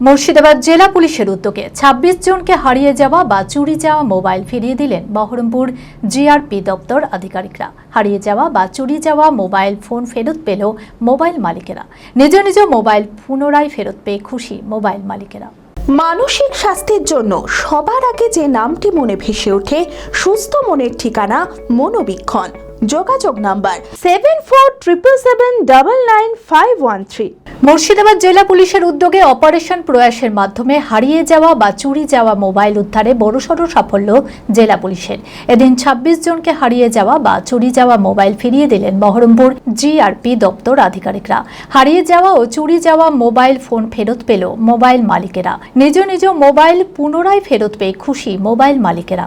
মুর্শিদাবাদ জেলা পুলিশের উদ্যোগে ২৬ জনকে হারিয়ে যাওয়া বা চুরি যাওয়া মোবাইল ফিরিয়ে দিলেন বহরমপুর জিআরপি দপ্তর আধিকারিকরা। হারিয়ে যাওয়া বা চুরি যাওয়া মোবাইল ফোন ফেরত পেল মোবাইল মালিকেরা। নিজ নিজ মোবাইল পুনরায় ফেরত পেয়ে খুশি মোবাইল মালিকেরা। মানসিক স্বাস্থ্যের জন্য সবার আগে যে নামটি মনে ভেসে ওঠে, সুস্থ মনের ঠিকানা মনোবীক্ষণ। যোগাযোগ number seven four triple seven double nine five one three Murshidabad জেলা পুলিশের উদ্যোগে অপারেশন প্রয়াসের মাধ্যমে হারিয়ে যাওয়া বা চুরি যাওয়া মোবাইল উদ্ধারে বড়সড় সাফল্য জেলা পুলিশের। এদিন ২৬ জনকে হারিয়ে যাওয়া বা চুরি যাওয়া মোবাইল ফিরিয়ে দিলেন বহরমপুর জিআরপি দপ্তর আধিকারিকরা। হারিয়ে যাওয়া ও চুরি যাওয়া মোবাইল ফোন ফেরত পেল মোবাইল মালিকেরা। নিজ নিজ মোবাইল পুনরায় ফেরত পেয়ে খুশি মোবাইল মালিকেরা।